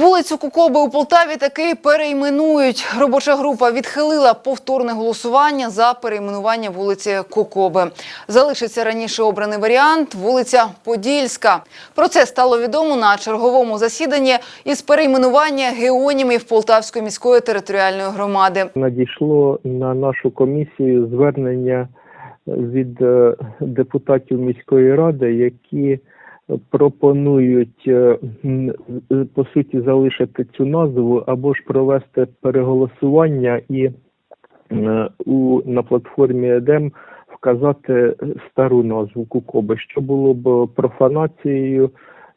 Вулицю Кукоби у Полтаві таки перейменують. Робоча група відхилила повторне голосування за перейменування вулиці Кукоби. Залишиться раніше обраний варіант вулиця Подільська. Про це стало відомо на черговому засіданні із перейменування геонімів Полтавської міської територіальної громади. надійшло на нашу комісію звернення від е, депутатів міської ради, які пропонують е, е, по суті залишити цю назву або ж провести переголосування і е, у на платформі ЕДЕМ вказати стару назву Кукоби, що було б профанацією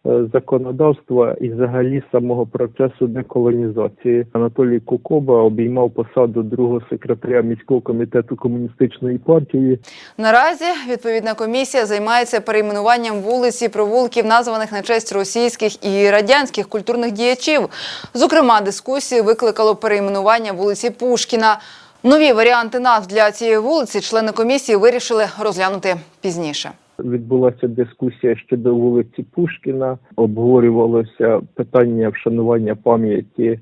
законодавства і взагалі самого процесу деколонізації. Анатолій Кукоба обіймав посаду другого секретаря міського комітету комуністичної партії. Наразі відповідна комісія займається перейменуванням вулиць і провулків, названих на честь російських і радянських культурних діячів. Зокрема, дискусії викликало перейменування вулиці Пушкіна. Нові варіанти назв для цієї вулиці члени комісії вирішили розглянути пізніше. Відбулася дискусія щодо вулиці Пушкіна. Обговорювалося питання вшанування пам'яті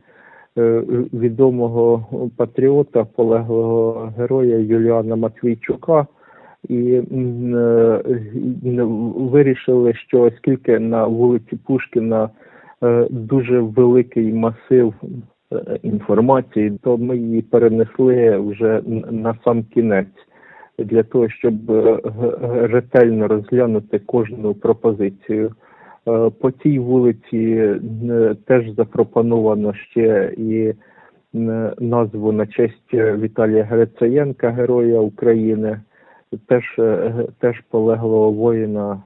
е, відомого патріота, полеглого героя Юліана Матвійчука. І е, вирішили, що оскільки на вулиці Пушкіна е, дуже великий масив інформації, то ми її перенесли вже на сам кінець для того, щоб е, ретельно розглянути кожну пропозицію. Е, По цій вулиці е, теж запропоновано ще і назву на честь Віталія Грицаєнка, Героя України, теж, теж полеглого воїна